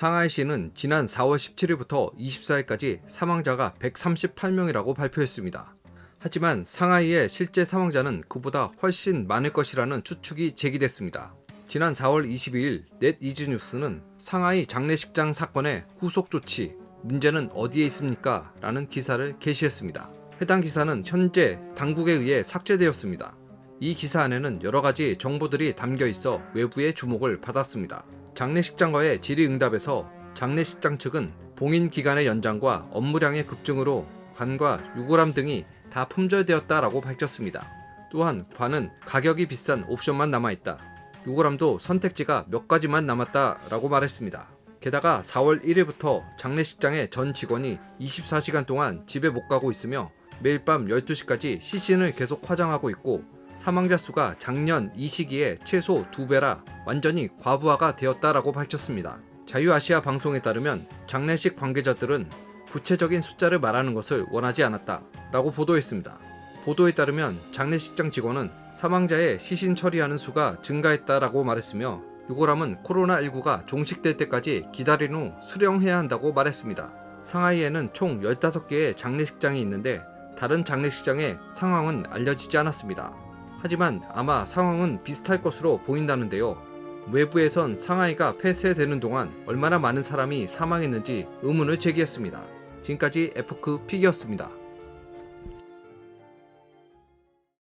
상하이시는 지난 4월 17일부터 24일까지 사망자가 138명이라고 발표했습니다. 하지만 상하이의 실제 사망자는 그보다 훨씬 많을 것이라는 추측이 제기됐습니다. 지난 4월 22일 넷 이즈뉴스는 상하이 장례식장 사건의 후속 조치, 문제는 어디에 있습니까? 라는 기사를 게시했습니다. 해당 기사는 현재 당국에 의해 삭제되었습니다. 이 기사 안에는 여러 가지 정보들이 담겨 있어 외부의 주목을 받았습니다. 장례식장과의 질의응답에서 장례식장 측은 봉인 기간의 연장과 업무량의 급증으로 관과 유골함 등이 다 품절되었다라고 밝혔습니다. 또한 관은 가격이 비싼 옵션만 남아있다. 유골함도 선택지가 몇 가지만 남았다라고 말했습니다. 게다가 4월 1일부터 장례식장의 전 직원이 24시간 동안 집에 못 가고 있으며 매일 밤 12시까지 시신을 계속 화장하고 있고 사망자 수가 작년 이 시기에 최소 2배라 완전히 과부하가 되었다라고 밝혔습니다. 자유아시아 방송에 따르면 장례식 관계자들은 구체적인 숫자를 말하는 것을 원하지 않았다라고 보도했습니다. 보도에 따르면 장례식장 직원은 사망자의 시신 처리하는 수가 증가했다라고 말했으며 유골함은 코로나19가 종식될 때까지 기다린 후 수령해야 한다고 말했습니다. 상하이에는 총 15개의 장례식장이 있는데 다른 장례식장의 상황은 알려지지 않았습니다. 하지만 아마 상황은 비슷할 것으로 보인다는데요. 외부에선 상하이가 폐쇄되는 동안 얼마나 많은 사람이 사망했는지 의문을 제기했습니다. 지금까지 에포크 픽이었습니다.